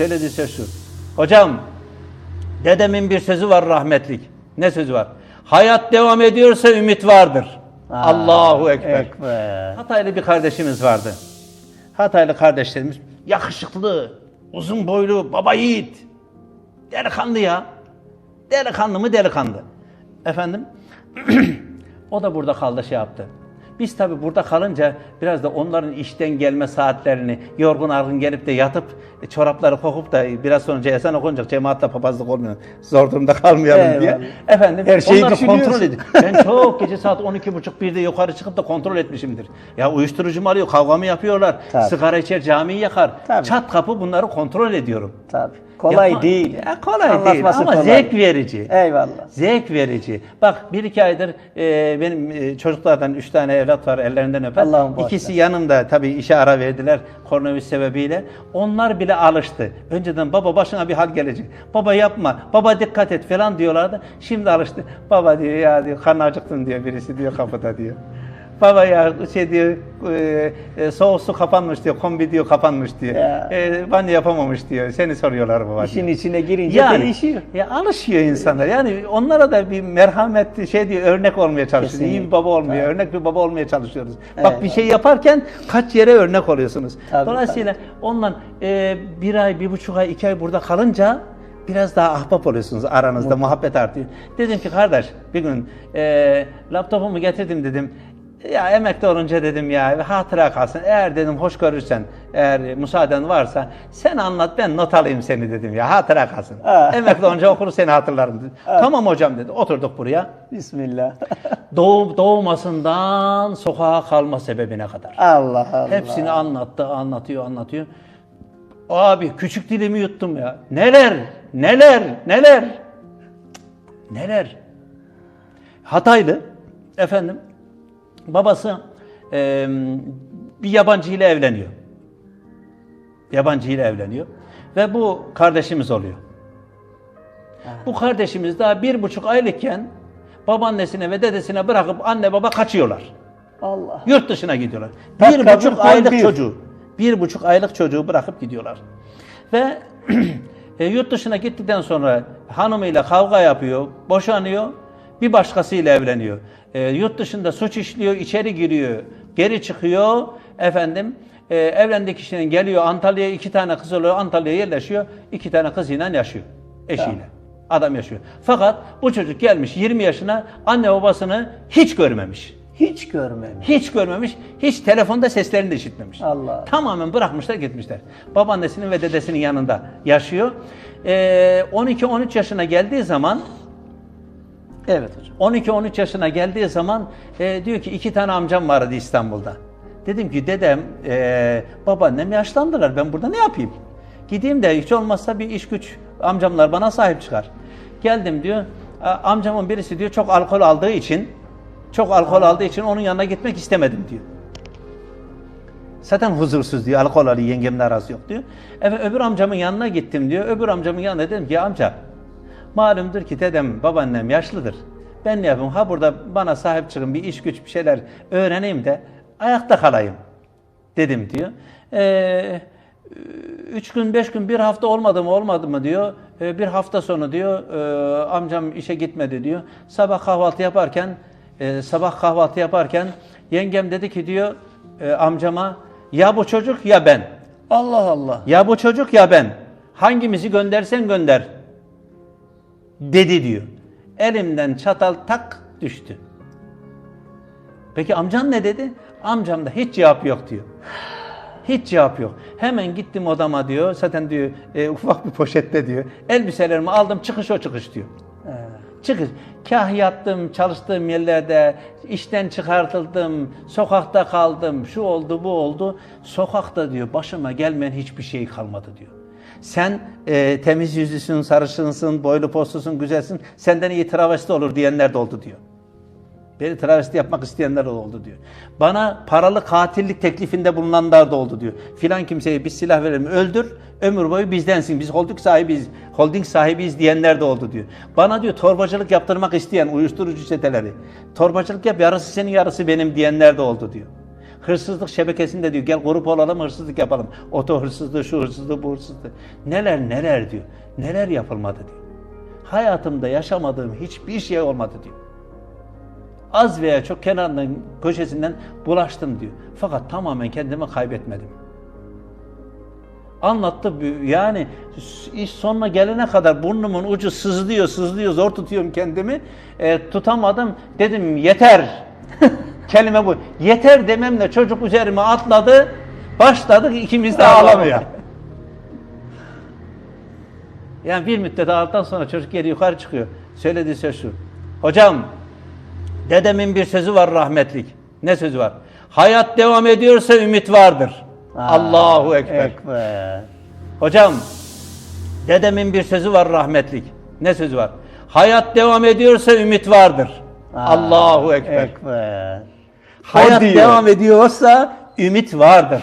Söylediği söz şu. Hocam dedemin bir sözü var rahmetlik. Ne sözü var? Hayat devam ediyorsa ümit vardır. Aa, Allahu Ekber. Ekber. Hataylı bir kardeşimiz vardı. Hataylı kardeşlerimiz yakışıklı, uzun boylu, baba yiğit. Delikanlı ya. Delikanlı mı delikanlı. Efendim? o da burada kaldı şey yaptı. Biz tabi burada kalınca biraz da onların işten gelme saatlerini yorgun argın gelip de yatıp e, çorapları kokup da biraz sonra ezan okunacak cemaatle papazlık olmuyor. Zor durumda kalmayalım diye. Eyvallah. Efendim Her şeyi düşünüyorsun. kontrol ediyor. Ben çok gece saat 12.30 birde yukarı çıkıp da kontrol etmişimdir. Ya uyuşturucu mu alıyor, kavga mı yapıyorlar, Tabii. sigara içer, camiyi yakar. Tabii. Çat kapı bunları kontrol ediyorum. Tabii. Kolay Yapma- değil. Ya kolay değil Anlatması ama kolay. zevk verici. Eyvallah. Zevk verici. Bak bir iki aydır e, benim e, çocuklardan üç tane evlat var ellerinden öper. Allah'ım. İkisi yanımda tabii işe ara verdiler koronavirüs sebebiyle. Onlar bile alıştı. Önceden baba başına bir hal gelecek. Baba yapma, baba dikkat et falan diyorlardı. Şimdi alıştı. Baba diyor ya diyor karnı acıktın diyor birisi diyor kapıda diyor. Baba ya şey diyor e, e, soğuk su kapanmış diyor, kombi diyor kapanmış diyor. Ya. E, banyo yapamamış diyor. Seni soruyorlar baba. İşin diyor. içine girince Yani değişiyor. ya alışıyor insanlar. Yani onlara da bir merhametli şey diyor örnek olmaya çalışıyoruz. İyi Kesinlikle. bir baba olmaya, Tabii. örnek bir baba olmaya çalışıyoruz. Bak Evet. bir şey yaparken kaç yere örnek oluyorsunuz. Tabii, Dolayısıyla onunla e, bir ay, bir buçuk ay, iki ay burada kalınca biraz daha ahbap oluyorsunuz aranızda, muhabbet artıyor. Dedim ki kardeş bir gün e, laptopumu getirdim dedim. Ya emekli olunca dedim ya hatıra kalsın. Eğer dedim hoş görürsen, eğer müsaaden varsa sen anlat ben not alayım seni dedim ya hatıra kalsın. Ha. emekli olunca okur seni hatırlarım dedi. Tamam hocam dedi. Oturduk buraya. Bismillah. Doğum, doğmasından sokağa kalma sebebine kadar. Allah Allah. Hepsini anlattı, anlatıyor, anlatıyor. Abi küçük dilimi yuttum ya. Neler, neler, neler. Neler. Hataylı efendim babası eee, bir yabancı ile evleniyor. Yabancı ile evleniyor. Ve bu kardeşimiz oluyor. Bu kardeşimiz daha bir buçuk aylıkken babaannesine ve dedesine bırakıp anne baba kaçıyorlar. Allah. Yurt dışına gidiyorlar. Tak bir buçuk aylık bir. çocuğu, bir buçuk aylık çocuğu bırakıp gidiyorlar. Ve e, yurt dışına gittikten sonra hanımıyla kavga yapıyor, boşanıyor, bir başkasıyla evleniyor. E, yurt dışında suç işliyor, içeri giriyor, geri çıkıyor, efendim e, evlendiği kişinin geliyor Antalya'ya iki tane kız oluyor, Antalya'ya yerleşiyor, iki tane kızıyla yaşıyor, eşiyle. Adam yaşıyor. Fakat bu çocuk gelmiş 20 yaşına anne babasını hiç görmemiş. Hiç görmemiş. Hiç görmemiş, hiç telefonda seslerini de işitmemiş. Allah. Tamamen bırakmışlar gitmişler. Babaannesinin ve dedesinin yanında yaşıyor. Ee, 12-13 yaşına geldiği zaman Evet hocam. 12-13 yaşına geldiği zaman e, diyor ki iki tane amcam vardı İstanbul'da. Dedim ki dedem, e, babaannem yaşlandılar. Ben burada ne yapayım? Gideyim de hiç olmazsa bir iş güç amcamlar bana sahip çıkar. Geldim diyor. "A- Amcamın birisi diyor çok alkol aldığı için çok alkol aldığı için onun yanına gitmek istemedim diyor. Zaten huzursuz diyor. Alkol alıyor. Yengemle arası yok diyor. Evet, öbür amcamın yanına gittim diyor. Öbür amcamın yanına dedim ki amca malumdur ki dedem babaannem yaşlıdır. Ben ne yapayım? Ha burada bana sahip çıkın bir iş güç bir şeyler öğreneyim de ayakta kalayım dedim diyor. Ee, üç gün beş gün bir hafta olmadı mı olmadı mı diyor. Ee, bir hafta sonu diyor e, amcam işe gitmedi diyor. Sabah kahvaltı yaparken e, sabah kahvaltı yaparken yengem dedi ki diyor e, amcama ya bu çocuk ya ben. Allah Allah. Ya bu çocuk ya ben. Hangimizi göndersen gönder. Dedi diyor. Elimden çatal tak düştü. Peki amcan ne dedi? Amcam da hiç cevap yok diyor. Hiç cevap yok. Hemen gittim odama diyor. Zaten diyor e, ufak bir poşette diyor. Elbiselerimi aldım çıkış o çıkış diyor. Çıkış. Kah yattım, çalıştığım yerlerde, işten çıkartıldım, sokakta kaldım, şu oldu, bu oldu. Sokakta diyor başıma gelmeyen hiçbir şey kalmadı diyor. Sen e, temiz yüzlüsün, sarışınsın, boylu postlusun, güzelsin, senden iyi travesti olur diyenler de oldu diyor. Beni travesti yapmak isteyenler oldu diyor. Bana paralı katillik teklifinde bulunanlar da oldu diyor. Filan kimseye biz silah verelim öldür, ömür boyu bizdensin, biz holding sahibiyiz, holding sahibiyiz diyenler de oldu diyor. Bana diyor torbacılık yaptırmak isteyen uyuşturucu çeteleri, torbacılık yap yarısı senin yarısı benim diyenler de oldu diyor. Hırsızlık şebekesinde diyor gel grup olalım hırsızlık yapalım. Oto hırsızlığı, şu hırsızlığı, bu hırsızlığı. Neler neler diyor. Neler yapılmadı diyor. Hayatımda yaşamadığım hiçbir şey olmadı diyor. Az veya çok kenarından köşesinden bulaştım diyor. Fakat tamamen kendimi kaybetmedim. Anlattı. Yani iş sonuna gelene kadar burnumun ucu sızlıyor, sızlıyor. Zor tutuyorum kendimi. E, tutamadım. Dedim yeter. Kelime bu. Yeter dememle çocuk üzerime atladı. Başladık ikimiz de ağlamaya. Yani bir müddet ağladıktan sonra çocuk geri yukarı çıkıyor. Söylediği söz şu. Hocam dedemin bir sözü var rahmetlik. Ne sözü var? Hayat devam ediyorsa ümit vardır. Allahu Ekber. Ekber. Hocam, dedemin bir sözü var rahmetlik. Ne sözü var? Hayat devam ediyorsa ümit vardır. Allahu Ekber. Ekber. Hayat O diyor. devam ediyorsa ümit vardır.